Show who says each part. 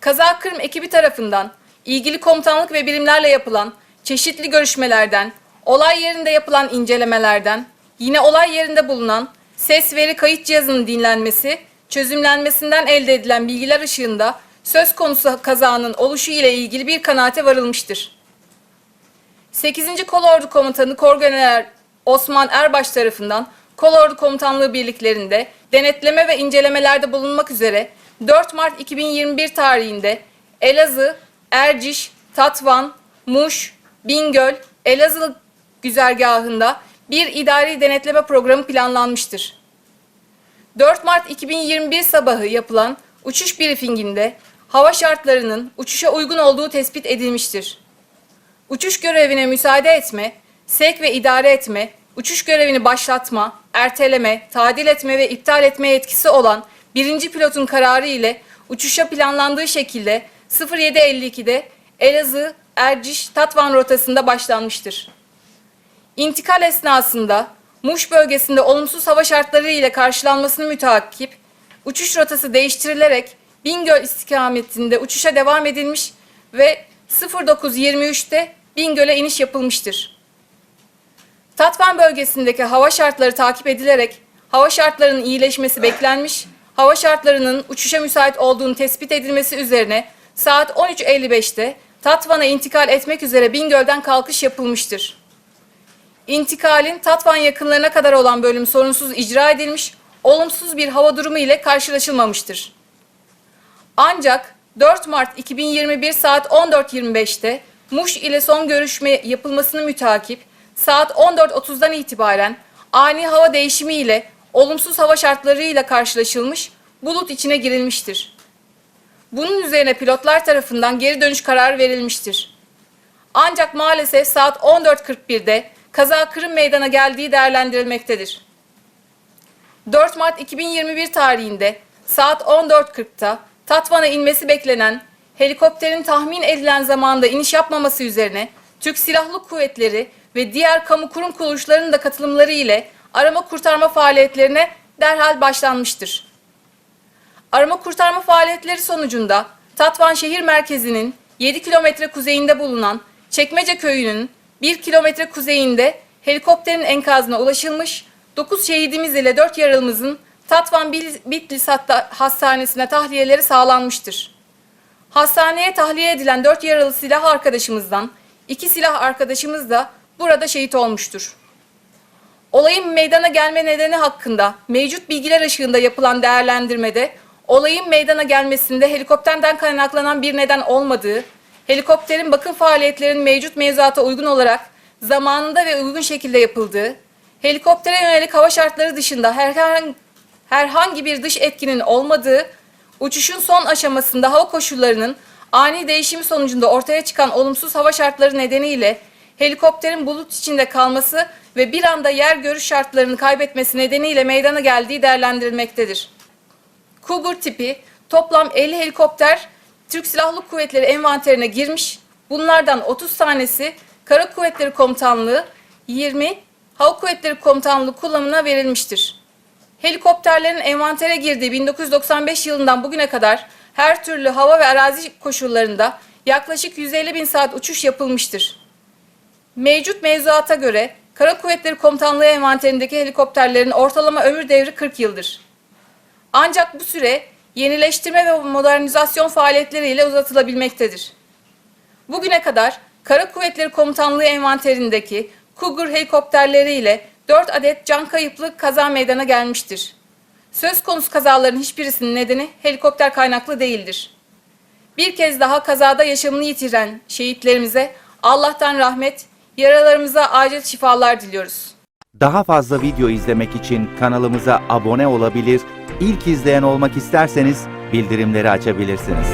Speaker 1: Kaza Kırım ekibi tarafından ilgili komutanlık ve birimlerle yapılan çeşitli görüşmelerden, olay yerinde yapılan incelemelerden, yine olay yerinde bulunan ses veri kayıt cihazının dinlenmesi, çözümlenmesinden elde edilen bilgiler ışığında söz konusu kazanın oluşu ile ilgili bir kanaate varılmıştır. 8. Kolordu Komutanı Korgeneral Osman Erbaş tarafından Kolordu Komutanlığı birliklerinde denetleme ve incelemelerde bulunmak üzere 4 Mart 2021 tarihinde Elazığ, Erciş, Tatvan, Muş, Bingöl, Elazığ güzergahında bir idari denetleme programı planlanmıştır. 4 Mart 2021 sabahı yapılan uçuş briefinginde hava şartlarının uçuşa uygun olduğu tespit edilmiştir. Uçuş görevine müsaade etme, sevk ve idare etme, uçuş görevini başlatma, erteleme, tadil etme ve iptal etme yetkisi olan birinci pilotun kararı ile uçuşa planlandığı şekilde 07.52'de Elazığ, Erciş, Tatvan rotasında başlanmıştır. İntikal esnasında Muş bölgesinde olumsuz hava şartları ile karşılanmasını müteakip, uçuş rotası değiştirilerek Bingöl istikametinde uçuşa devam edilmiş ve 09.23'te Bingöl'e iniş yapılmıştır. Tatvan bölgesindeki hava şartları takip edilerek hava şartlarının iyileşmesi beklenmiş, hava şartlarının uçuşa müsait olduğunu tespit edilmesi üzerine saat 13.55'te Tatvan'a intikal etmek üzere Bingöl'den kalkış yapılmıştır. İntikalin Tatvan yakınlarına kadar olan bölüm sorunsuz icra edilmiş, olumsuz bir hava durumu ile karşılaşılmamıştır. Ancak 4 Mart 2021 saat 14.25'te Muş ile son görüşme yapılmasını mütakip saat 14.30'dan itibaren ani hava değişimi ile olumsuz hava şartlarıyla karşılaşılmış, bulut içine girilmiştir. Bunun üzerine pilotlar tarafından geri dönüş kararı verilmiştir. Ancak maalesef saat 14.41'de kaza Kırım meydana geldiği değerlendirilmektedir. 4 Mart 2021 tarihinde saat 14.40'ta Tatvan'a inmesi beklenen helikopterin tahmin edilen zamanda iniş yapmaması üzerine Türk Silahlı Kuvvetleri ve diğer kamu kurum kuruluşlarının da katılımları ile arama kurtarma faaliyetlerine derhal başlanmıştır. Arama kurtarma faaliyetleri sonucunda Tatvan şehir merkezinin 7 kilometre kuzeyinde bulunan Çekmece köyünün 1 kilometre kuzeyinde helikopterin enkazına ulaşılmış, 9 şehidimiz ile 4 yaralımızın Tatvan Bitlis hastanesine tahliyeleri sağlanmıştır. Hastaneye tahliye edilen 4 yaralı silah arkadaşımızdan 2 silah arkadaşımız da burada şehit olmuştur. Olayın meydana gelme nedeni hakkında mevcut bilgiler ışığında yapılan değerlendirmede olayın meydana gelmesinde helikopterden kaynaklanan bir neden olmadığı, helikopterin bakım faaliyetlerinin mevcut mevzuata uygun olarak zamanında ve uygun şekilde yapıldığı, helikoptere yönelik hava şartları dışında herhangi, herhangi bir dış etkinin olmadığı, uçuşun son aşamasında hava koşullarının ani değişimi sonucunda ortaya çıkan olumsuz hava şartları nedeniyle helikopterin bulut içinde kalması ve bir anda yer görüş şartlarını kaybetmesi nedeniyle meydana geldiği değerlendirilmektedir. Cougar tipi toplam 50 helikopter Türk Silahlı Kuvvetleri envanterine girmiş. Bunlardan 30 tanesi Kara Kuvvetleri Komutanlığı, 20 Hava Kuvvetleri Komutanlığı kullanımına verilmiştir. Helikopterlerin envantere girdiği 1995 yılından bugüne kadar her türlü hava ve arazi koşullarında yaklaşık 150 bin saat uçuş yapılmıştır. Mevcut mevzuata göre Kara Kuvvetleri Komutanlığı envanterindeki helikopterlerin ortalama ömür devri 40 yıldır. Ancak bu süre yenileştirme ve modernizasyon faaliyetleriyle uzatılabilmektedir. Bugüne kadar Kara Kuvvetleri Komutanlığı envanterindeki Cougar helikopterleriyle 4 adet can kayıplı kaza meydana gelmiştir. Söz konusu kazaların hiçbirisinin nedeni helikopter kaynaklı değildir. Bir kez daha kazada yaşamını yitiren şehitlerimize Allah'tan rahmet, yaralarımıza acil şifalar diliyoruz.
Speaker 2: Daha fazla video izlemek için kanalımıza abone olabilir, ilk izleyen olmak isterseniz bildirimleri açabilirsiniz.